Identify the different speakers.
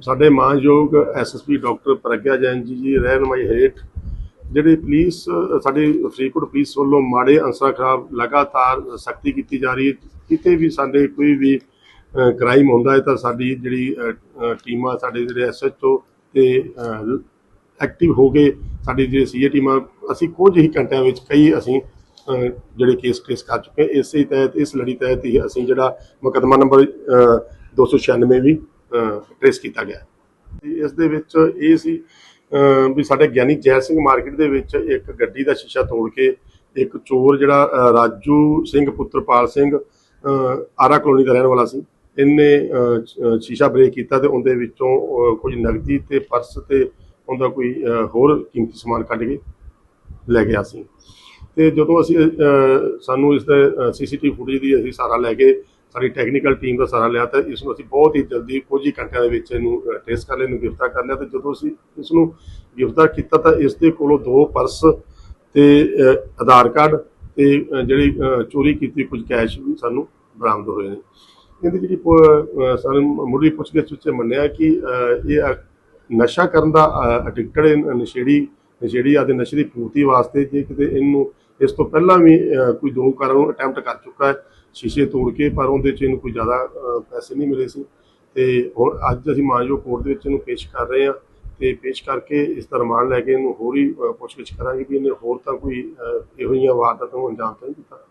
Speaker 1: ਸਾਡੇ ਮਾਨਯੋਗ SSP doctor Pragya Jain ਜੀ ਜੀ ਰਹਿਨਮਾਈ ਹੇਠ ਜਿਹੜੇ ਪੁਲਿਸ ਅ, ਸਾਡੀ ਫਰੀਦਕੋਟ ਪੁਲਿਸ ਵੱਲੋਂ ਮਾੜੇ ਅਨਸਰਾਂ ਖਿਲਾਫ ਲਗਾਤਾਰ ਸਖਤੀ ਕੀਤੀ ਜਾ ਰਹੀ ਹੈ। ਕਿਤੇ ਵੀ ਸਾਡੇ ਕੋਈ ਵੀ ਕ੍ਰਾਈਮ ਹੁੰਦਾ ਹੈ ਤਾਂ ਸਾਡੀ ਜਿਹੜੀ ਅ, ਅ, ਟੀਮਾਂ ਸਾਡੇ ਜਿਹੜੇ ਐਸਐਚਓ ਤੇ ਐਕਟਿਵ ਹੋ ਗਏ ਸਾਡੀ ਜਿਹੜੀ ਸੀਏ ਟੀਮਾਂ ਅਸੀਂ ਕੁਝ ਹੀ ਘੰਟਿਆਂ ਵਿੱਚ ਕਈ ਅਸੀਂ ਜਿਹੜੇ ਕੇਸ ਟ੍ਰੇਸ ਕਰ ਚੁੱਕੇ ਇਸੇ ਤਹਿਤ ਇਸ ਲੜੀ ਤਹਿਤ ਹੀ ਅਸੀਂ ਜਿਹੜਾ ਮੁਕੱਦਮਾ ਨੰਬਰ ਅ, 296 ਵੀ ਟ੍ਰੇਸ ਕੀਤਾ ਗਿਆ। ਤੇ ਇਸ ਦੇ ਵਿੱਚ ਇਹ ਸੀ ਵੀ ਸਾਡੇ ਗਿਆਨੀ ਜੈ ਸਿੰਘ ਮਾਰਕੀਟ ਦੇ ਵਿੱਚ ਇੱਕ ਗੱਡੀ ਦਾ ਸ਼ੀਸ਼ਾ ਤੋੜ ਕੇ ਇੱਕ ਚੋਰ ਜਿਹੜਾ ਰਾਜੂ ਸਿੰਘ ਪੁੱਤਰਪਾਲ ਸਿੰਘ ਆਰਾ ਕਲੋਨੀ ਦਾ ਰਹਿਣ ਵਾਲਾ ਸੀ। ਇਹਨੇ ਸ਼ੀਸ਼ਾ ਬ੍ਰੇਕ ਕੀਤਾ ਤੇ ਉਹਦੇ ਵਿੱਚੋਂ ਅ, ਕੁਝ ਨਗਦੀ ਤੇ ਪਰਸ ਤੇ ਉਹਦਾ ਕੋਈ ਹੋਰ ਕੀਮਤੀ ਸਮਾਨ ਕੱਢ ਕੇ ਲੈ ਗਿਆ ਸੀ। ਤੇ ਜਦੋਂ ਅਸੀਂ ਅ, ਸਾਨੂੰ ਇਸ ਦਾ ਸੀਸੀਟੀਵੀ ਫੁਟੇਜ ਦੀ ਅਸੀਂ ਸਾਰਾ ਲੈ ਕੇ ਸਾਡੀ ਟੈਕਨੀਕਲ ਟੀਮ ਦਾ ਸਹਾਰਾ ਲਿਆ ਤਾਂ ਇਸ ਨੂੰ ਅਸੀਂ ਬਹੁਤ ਹੀ ਜਲਦੀ ਕੁਝ ਹੀ ਘੰਟਿਆਂ ਦੇ ਵਿੱਚ ਇਹਨੂੰ ਟ੍ਰੇਸ ਕਰ ਲਿਆ ਨੂੰ ਗ੍ਰਿਫਤਾਰ ਕਰ ਲਿਆ ਤੇ ਜਦੋਂ ਅਸੀਂ ਇਸ ਨੂੰ ਗ੍ਰਿਫਤਾਰ ਕੀਤਾ ਤਾਂ ਇਸ ਦੇ ਕੋਲੋਂ ਦੋ ਪਰਸ ਤੇ ਆਧਾਰ ਕਾਰਡ ਤੇ ਜਿਹੜੀ ਚੋਰੀ ਕੀਤੀ ਕੁਝ ਕੈਸ਼ ਵੀ ਸਾਨੂੰ ਬਰਾਮਦ ਹੋਏ ਨੇ। ਇਹਦੀ ਜਿਹੜੀ ਸਾਨੂੰ ਮੁੱਢਲੀ ਪੁੱਛਗਿੱਛ ਵਿੱਚ ਮੰਨਿਆ ਕਿ ਇਹ ਨਸ਼ਾ ਕਰਨ ਦਾ ਅਡਿਕਟਡ ਨਸ਼ੇੜੀ ਨਸ਼ੇੜੀ ਆਦੇ, ਨਸ਼ੇ ਦੀ ਪੂਰਤੀ ਵਾਸਤੇ ਜੇ ਕਿਤੇ ਇਹਨੂੰ ਇਸ ਤੋਂ ਪਹਿਲਾਂ ਵੀ ਕੋਈ ਦੋ ਕਾਰਾਂ ਨੂੰ ਅਟੈਂਪਟ ਕਰ ਚੁੱਕਾ ਹੈ ਸ਼ੀਸ਼ੇ ਤੋੜ ਕੇ, ਪਰ ਉਹਦੇ ਚ ਇਹਨੂੰ ਕੋਈ ਜ਼ਿਆਦਾ ਪੈਸੇ ਨਹੀਂ ਮਿਲੇ ਸੀ। ਤੇ ਹੁਣ ਅੱਜ ਅਸੀਂ ਮਾਨਯੋਗ ਕੋਰਟ ਦੇ ਵਿੱਚ ਇਹਨੂੰ ਪੇਸ਼ ਕਰ ਰਹੇ ਹਾਂ ਤੇ ਪੇਸ਼ ਕਰਕੇ ਇਸ ਦਾ ਰਿਮਾਂਡ ਲੈ ਕੇ ਇਹਨੂੰ ਹੋਰ ਹੀ ਪੁੱਛਗਿੱਛ ਕਰਾਂਗੇ ਵੀ ਇਹਨੇ ਹੋਰ ਤਾਂ ਕੋਈ ਇਹੋ ਜਿਹੀਆਂ ਵਾਰਦਾਤਾਂ ਨੂੰ ਅੰਜਾਮ ਤਾਂ ਨਹੀਂ ਦਿੱਤਾ।